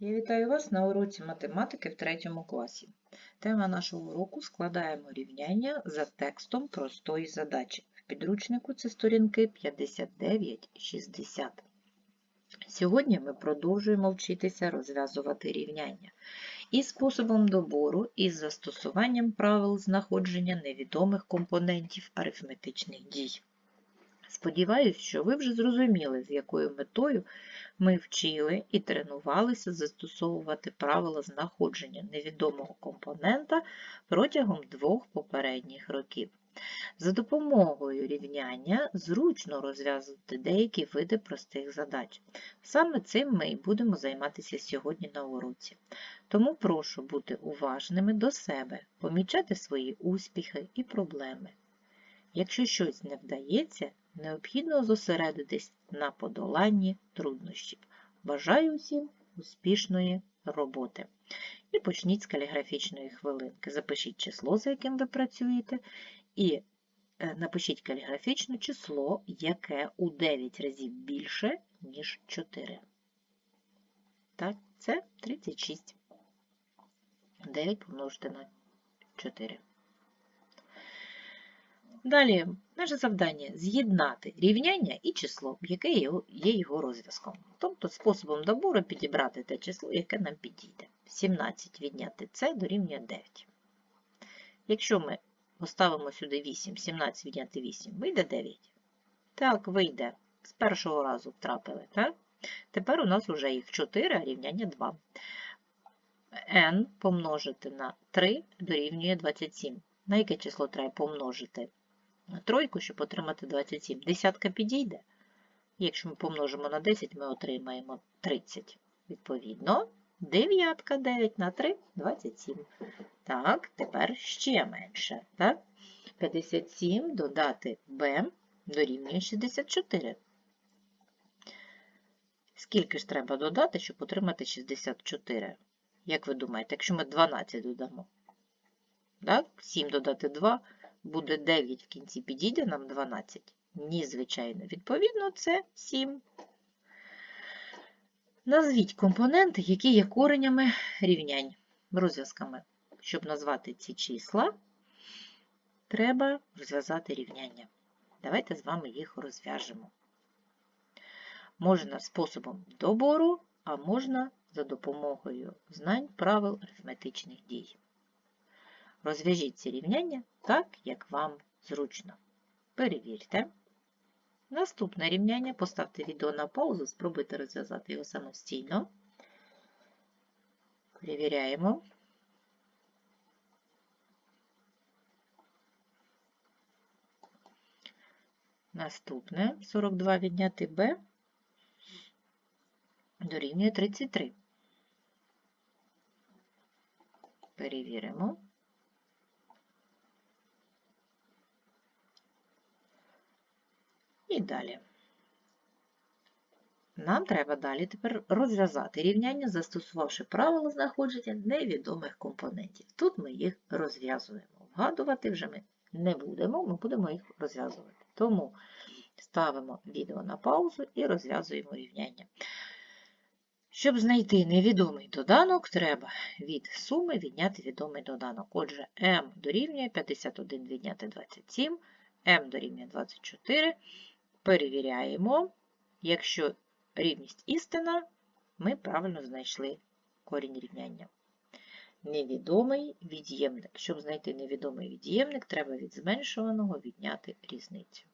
Я вітаю вас на уроці математики в третьому класі. Тема нашого уроку складаємо рівняння за текстом простої задачі. В підручнику це сторінки 59-60. Сьогодні ми продовжуємо вчитися розв'язувати рівняння і способом добору, із застосуванням правил знаходження невідомих компонентів арифметичних дій. Сподіваюсь, що ви вже зрозуміли, з якою метою ми вчили і тренувалися застосовувати правила знаходження невідомого компонента протягом двох попередніх років. За допомогою рівняння зручно розв'язувати деякі види простих задач. Саме цим ми і будемо займатися сьогодні на уроці. Тому прошу бути уважними до себе, помічати свої успіхи і проблеми. Якщо щось не вдається, необхідно зосередитись на подоланні труднощів. Бажаю усім успішної роботи. І почніть з каліграфічної хвилинки. Запишіть число, за яким ви працюєте, і е, напишіть каліграфічне число, яке у 9 разів більше, ніж 4. Так, це 36. 9 помножити на 4. Далі, наше завдання з'єднати рівняння і число, яке є його розв'язком. Тобто способом добору підібрати те число, яке нам підійде. 17 відняти це дорівнює 9. Якщо ми поставимо сюди 8, 17 відняти 8, вийде 9. Так, вийде. З першого разу втрапили. так? Тепер у нас вже їх 4, а рівняння 2. n помножити на 3 дорівнює 27. На яке число треба помножити? Тройку, щоб отримати 27. Десятка підійде. Якщо ми помножимо на 10, ми отримаємо 30. Відповідно, дев'ятка 9 на 3 27. Так, тепер ще менше. Так? 57 додати b дорівнює 64. Скільки ж треба додати, щоб отримати 64? Як ви думаєте, якщо ми 12 додамо? Так? 7 додати 2 буде 9 в кінці, підійде нам 12? Ні, звичайно. Відповідно, це 7. Назвіть компоненти, які є коренями рівнянь, розв'язками. Щоб назвати ці числа, треба розв'язати рівняння. Давайте з вами їх розв'яжемо. Можна способом добору, а можна за допомогою знань правил арифметичних дій. Розв'яжіть ці рівняння так, як вам зручно. Перевірте. Наступне рівняння поставте відео на паузу, спробуйте розв'язати його самостійно. Перевіряємо. Наступне 42 відняти b дорівнює 33. Перевіримо. І далі. Нам треба далі тепер розв'язати рівняння, застосувавши правило знаходження невідомих компонентів. Тут ми їх розв'язуємо. Вгадувати вже ми не будемо, ми будемо їх розв'язувати. Тому ставимо відео на паузу і розв'язуємо рівняння. Щоб знайти невідомий доданок, треба від суми відняти відомий доданок. Отже, m дорівнює 51 відняти 27, m дорівнює 24. Перевіряємо, якщо рівність істина, ми правильно знайшли корінь рівняння. Невідомий від'ємник. Щоб знайти невідомий від'ємник, треба від зменшуваного відняти різницю.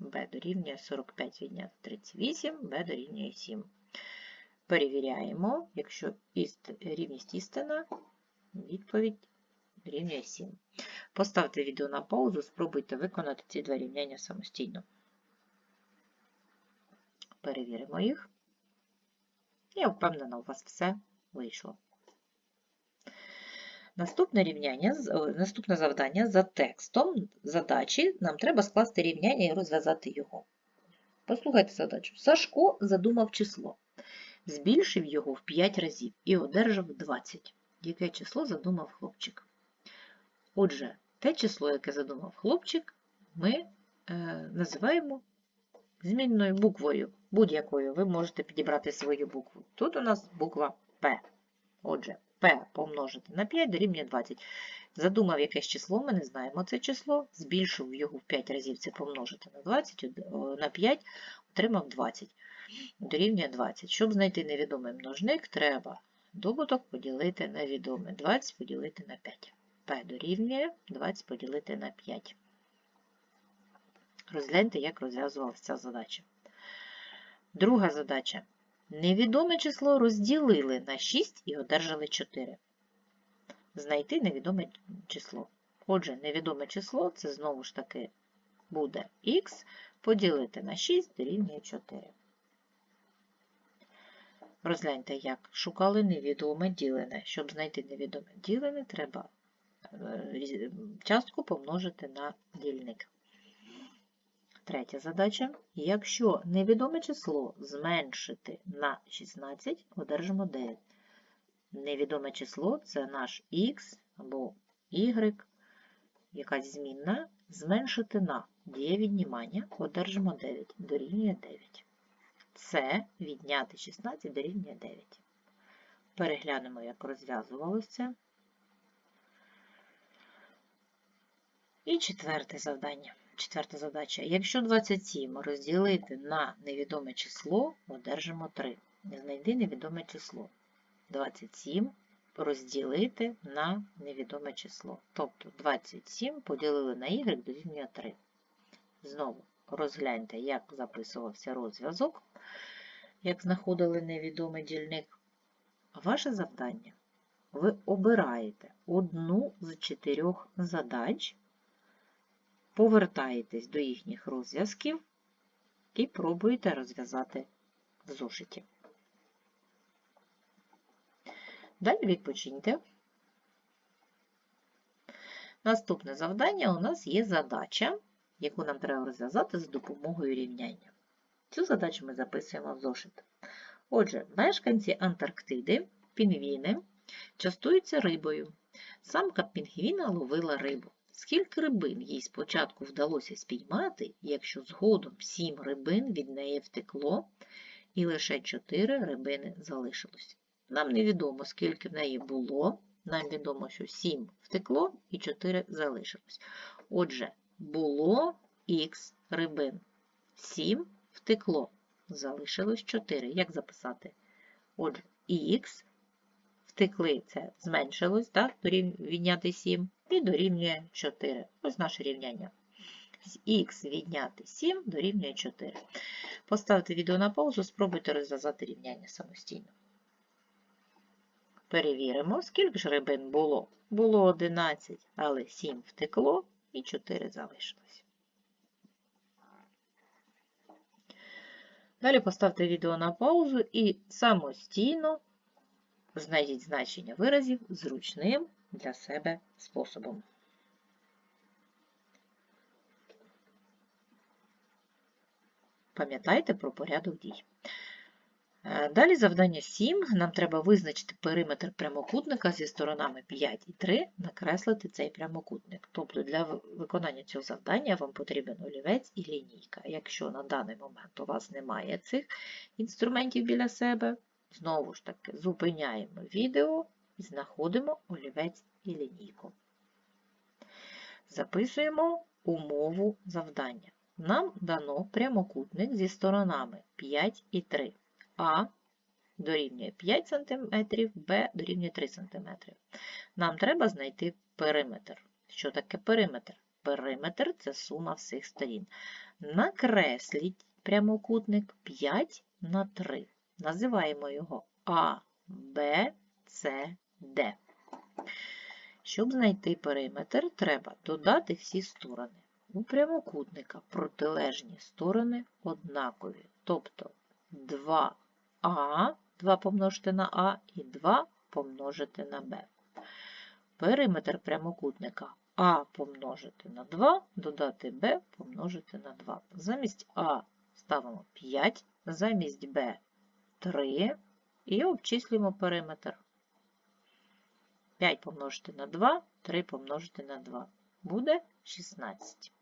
b дорівнює 45 відняти 38, b дорівнює 7. Перевіряємо, якщо рівність істина, відповідь дорівнює 7. Поставте відео на паузу, спробуйте виконати ці два рівняння самостійно. Перевіримо їх. Я впевнена, у вас все вийшло. Наступне рівняння, наступне завдання за текстом задачі нам треба скласти рівняння і розв'язати його. Послухайте задачу. Сашко задумав число, збільшив його в 5 разів і одержав 20. Яке число задумав хлопчик? Отже, те число, яке задумав хлопчик, ми е, називаємо змінною буквою, будь-якою. Ви можете підібрати свою букву. Тут у нас буква П. Отже, P помножити на 5 дорівнює 20. Задумав якесь число, ми не знаємо це число, збільшив його в 5 разів, це помножити на 20, на 5, отримав 20. Дорівнює 20. Щоб знайти невідомий множник, треба добуток поділити на відомий. 20 поділити на 5. P дорівнює 20 поділити на 5. Розгляньте, як розв'язувалася ця задача. Друга задача. Невідоме число розділили на 6 і одержали 4. Знайти невідоме число. Отже, невідоме число це знову ж таки буде х поділити на 6 дорівнює 4. Розгляньте, як шукали невідоме ділене. Щоб знайти невідоме ділене, треба е, частку помножити на дільник. Третя задача. Якщо невідоме число зменшити на 16, одержимо 9. Невідоме число це наш х або y, якась змінна, зменшити на діє віднімання, одержимо 9, дорівнює 9. Це відняти 16 дорівнює 9. Переглянемо, як розв'язувалося. І четверте завдання. Четверта задача. Якщо 27 розділити на невідоме число, одержимо 3. Знайди невідоме число. 27 розділити на невідоме число. Тобто 27 поділили на y дорівнює 3. Знову розгляньте, як записувався розв'язок, як знаходили невідомий дільник. Ваше завдання. Ви обираєте одну з чотирьох задач повертаєтесь до їхніх розв'язків і пробуєте розв'язати в зошиті. Далі відпочиньте. Наступне завдання у нас є задача, яку нам треба розв'язати за допомогою рівняння. Цю задачу ми записуємо в зошит. Отже, мешканці Антарктиди, пінгвіни, частуються рибою. Самка пінгвіна ловила рибу. Скільки рибин їй спочатку вдалося спіймати, якщо згодом сім рибин від неї втекло, і лише чотири рибини залишилось. Нам невідомо, скільки в неї було, нам відомо, що сім втекло і 4 залишилось. Отже, було х рибин. 7 втекло, залишилось 4. Як записати? Отже, х втекли, це зменшилось, так, відняти 7 і дорівнює 4. Ось наше рівняння. Х відняти 7 дорівнює 4. Поставте відео на паузу, спробуйте розв'язати рівняння самостійно. Перевіримо, скільки ж рибин було. Було 11, але 7 втекло і 4 залишилось. Далі поставте відео на паузу і самостійно знайдіть значення виразів зручним для себе способом. Пам'ятайте про порядок дій. Е, далі завдання 7. Нам треба визначити периметр прямокутника зі сторонами 5 і 3, накреслити цей прямокутник. Тобто для виконання цього завдання вам потрібен олівець і лінійка. Якщо на даний момент у вас немає цих інструментів біля себе, знову ж таки зупиняємо відео знаходимо олівець і лінійку. Записуємо умову завдання. Нам дано прямокутник зі сторонами 5 і 3. А дорівнює 5 см, Б дорівнює 3 см. Нам треба знайти периметр. Що таке периметр? Периметр це сума всіх сторін. Накресліть прямокутник 5 на 3. Називаємо його А, Б, С, Д. Щоб знайти периметр, треба додати всі сторони. У прямокутника протилежні сторони однакові, тобто 2 а, 2 помножити на А і 2 помножити на Б. Периметр прямокутника А помножити на 2, додати Б помножити на 2. Замість А ставимо 5, замість Б 3 і обчислюємо периметр. 5 помножити на 2, 3 помножити на 2. Буде 16.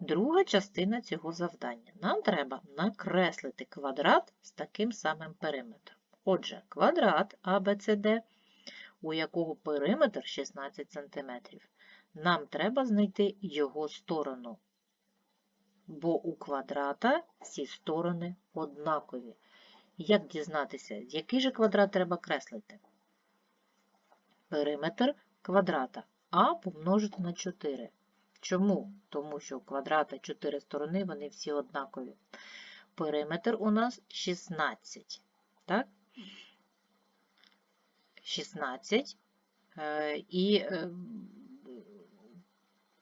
Друга частина цього завдання. Нам треба накреслити квадрат з таким самим периметром. Отже, квадрат ABCD, у якого периметр 16 см. Нам треба знайти його сторону, бо у квадрата всі сторони однакові. Як дізнатися, який же квадрат треба креслити? Периметр квадрата А помножити на 4. Чому? Тому що у квадрата 4 сторони, вони всі однакові. Периметр у нас 16. Так? 16. Е, І е,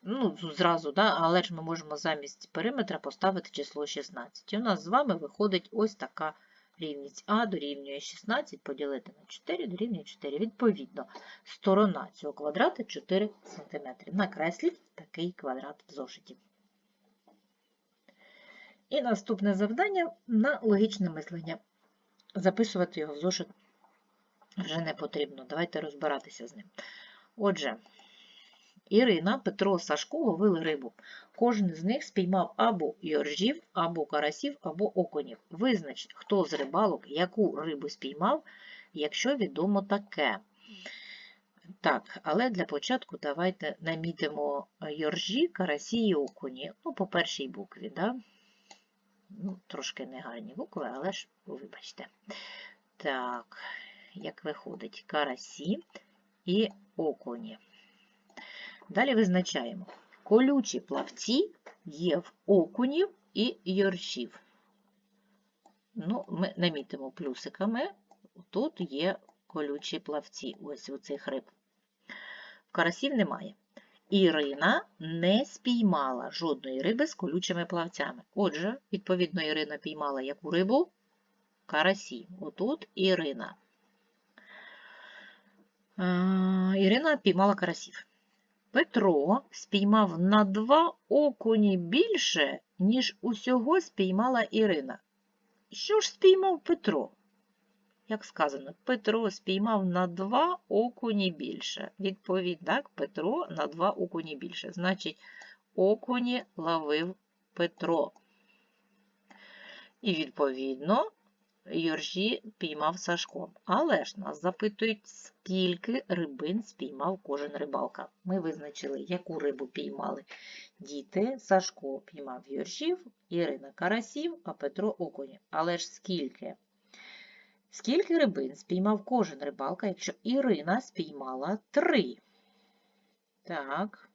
ну, зразу, да, але ж ми можемо замість периметра поставити число 16. І у нас з вами виходить ось така рівність А дорівнює 16, поділити на 4 дорівнює 4. Відповідно, сторона цього квадрата 4 см. Накресліть такий квадрат в зошиті. І наступне завдання на логічне мислення. Записувати його в зошит вже не потрібно. Давайте розбиратися з ним. Отже, Ірина, Петро, Сашко ловили рибу. Кожен з них спіймав або йоржів, або карасів, або окунів. Визнач, хто з рибалок яку рибу спіймав, якщо відомо таке. Так, але для початку давайте намітимо йоржі, карасі і окуні. Ну, по першій букві, да? Ну, трошки негарні букви, але ж вибачте. Так, як виходить, карасі і окуні. Далі визначаємо. Колючі плавці є в окунів і йоршів. Ну, Ми намітимо плюсиками. Тут є колючі плавці, ось у цих риб. Карасів немає. Ірина не спіймала жодної риби з колючими плавцями. Отже, відповідно, Ірина піймала яку рибу? Карасі. Отут Ірина. Ірина піймала карасів. Петро спіймав на два окуні більше, ніж усього спіймала Ірина. Що ж спіймав Петро? Як сказано, Петро спіймав на два окуні більше. Відповідь, так, Петро на два окуні більше. Значить, окуні ловив Петро. І, відповідно, Йоржі піймав Сашко. Але ж нас запитують, скільки рибин спіймав кожен рибалка. Ми визначили, яку рибу піймали діти. Сашко піймав Йоржів, Ірина карасів, а Петро окунів. Але ж скільки? Скільки рибин спіймав кожен рибалка, якщо Ірина спіймала три? Так.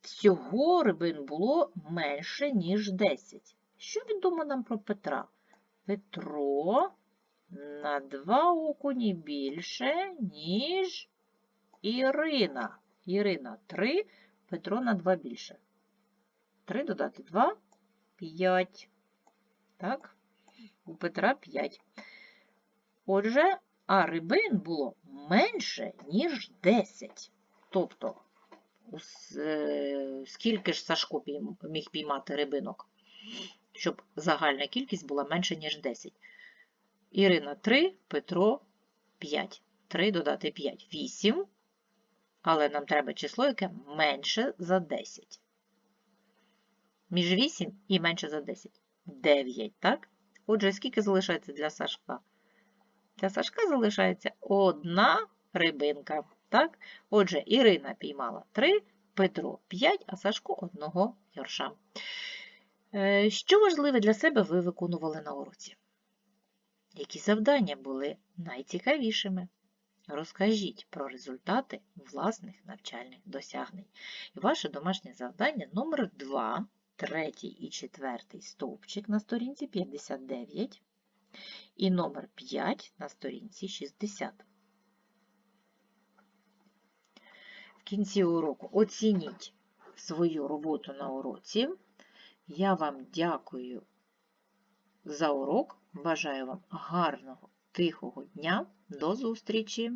Всього рибин було менше, ніж 10. Що відомо нам про Петра? Петро на два окуні більше, ніж Ірина. Ірина 3, Петро на 2 більше. 3 додати 2 5. Так, у Петра 5. Отже, а рибин було менше, ніж 10. Тобто, е, скільки ж Сашко міг піймати рибинок? Щоб загальна кількість була менше, ніж 10. Ірина 3, Петро 5. 3 додати 5 8. Але нам треба число, яке менше за 10. Між 8 і менше за 10. 9, так? Отже, скільки залишається для Сашка? Для Сашка залишається одна рибинка. Так? Отже, Ірина піймала 3, Петро 5, а Сашко одного ярша. Е, що важливе для себе ви виконували на уроці? Які завдання були найцікавішими? Розкажіть про результати власних навчальних досягнень. І ваше домашнє завдання номер 2, третій і четвертий стовпчик на сторінці 59 і номер 5 на сторінці 60. В кінці уроку оцініть свою роботу на уроці. Я вам дякую за урок. Бажаю вам гарного, тихого дня. До зустрічі!